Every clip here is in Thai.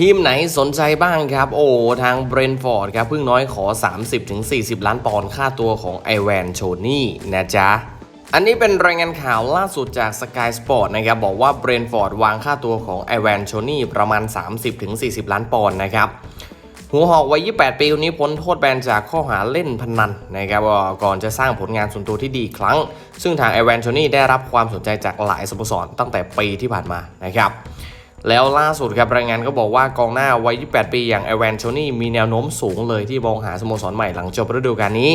ทีมไหนสนใจบ้างครับ โอ้ทางเบรนฟอร์ดครับเพิ่งน้อยขอ 30-40 ล้านปอนด์ค่าตัวของไอแวนโชนี่นะจ๊ะอันนี้เป็นรายงานข่าวล่าสุดจาก Sky Sport นะครับ บอกว่าเบรนฟอร์ดวางค่าตัวของไอแวนโชนี่ประมาณ 30-40 ล้านปอนด์นะครับ หัวหอกวัย 28 ปีคนนี้พ้นโทษแบนจากข้อหาเล่นพนันนะครับก่อนจะสร้างผลงานส่วนตัวที่ดีครั้ง ซึ่งทางไอแวนโชนี่ได้รับความสนใจจากหลายสโมสรตั้งแต่ปีที่ผ่านมานะครับ แล้วล่าสุดครับรายงานก็บอกว่ากองหน้าวัย 28 ปีอย่างไอแวนโชนี่มีแนวโน้มสูงเลยที่มองหาสโมสรใหม่หลังจบฤดูกาลนี้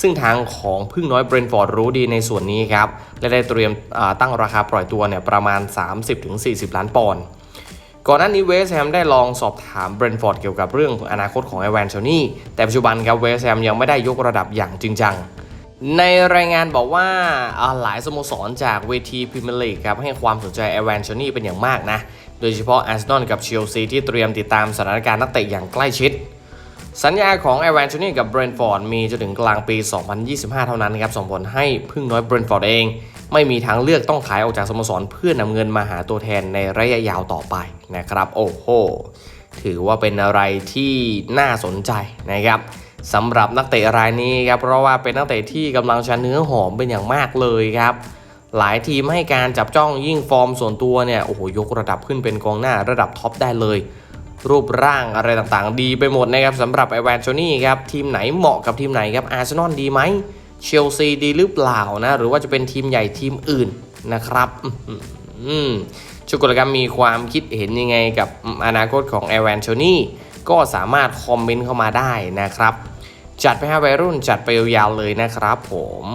ซึ่งทางของพึ่งน้อยเบรนฟอร์ดรู้ดีในส่วนนี้ครับ และได้เตรียมตั้งราคาปล่อยตัวเนี่ยประมาณ 30-40 ล้านปอนด์ก่อนหน้านี้เวสแฮมได้ลองสอบถามเบรนฟอร์ดเกี่ยวกับเรื่องอนาคตของไอแวนโชนี่แต่ปัจจุบันครับเวสแฮมยังไม่ได้ยกระดับอย่างจริงจัง ในรายงานบอกว่าหลายสโมสรจากเวทีพรีเมียร์ลีกครับให้ความสนใจไอแวนโชนี่เป็นอย่างมากนะ โดยเฉพาะอาร์เซนอลกับเชลซีที่เตรียมติดตามสถานการณ์นักเตะอย่างใกล้ชิด สัญญาของไอแวนโชนี่กับเบรนฟอร์ดมีจนถึงกลางปี 2025 เท่านั้นครับส่งผลให้พึ่งน้อยเบรนฟอร์ดเอง ไม่มีทางเลือกต้องขายออกจากสโมสรเพื่อนำเงินมาหาตัวแทนในระยะยาวต่อไปนะครับ โอ้โหถือว่าเป็นอะไรที่น่าสนใจนะครับ สำหรับนักเตะรายนี้ครับเพราะว่าเป็นนักเตะที่กำลังจะเนื้อหอมเป็นอย่างมากเลยครับหลายทีมให้การจับจ้องยิ่งฟอร์มส่วนตัวเนี่ยโอ้โหยกระดับขึ้นเป็นกองหน้าระดับท็อปได้เลย รูปร่างอะไรต่างๆ ดีไปหมดนะครับสำหรับไอแวนโชนี่ครับทีมไหนเหมาะกับทีมไหนครับอาร์เซนอลดีไหมเชลซีดีหรือเปล่านะหรือว่าจะเป็นทีมใหญ่ทีมอื่นนะครับชุกุลกรรมมีความคิดเห็นยังไงกับอนาคตของไอแวนโชนี่ก็สามารถคอมเมนต์เข้ามาได้นะครับ จัดไปให้วัยรุ่นจัดไปยาวๆเลยนะครับผม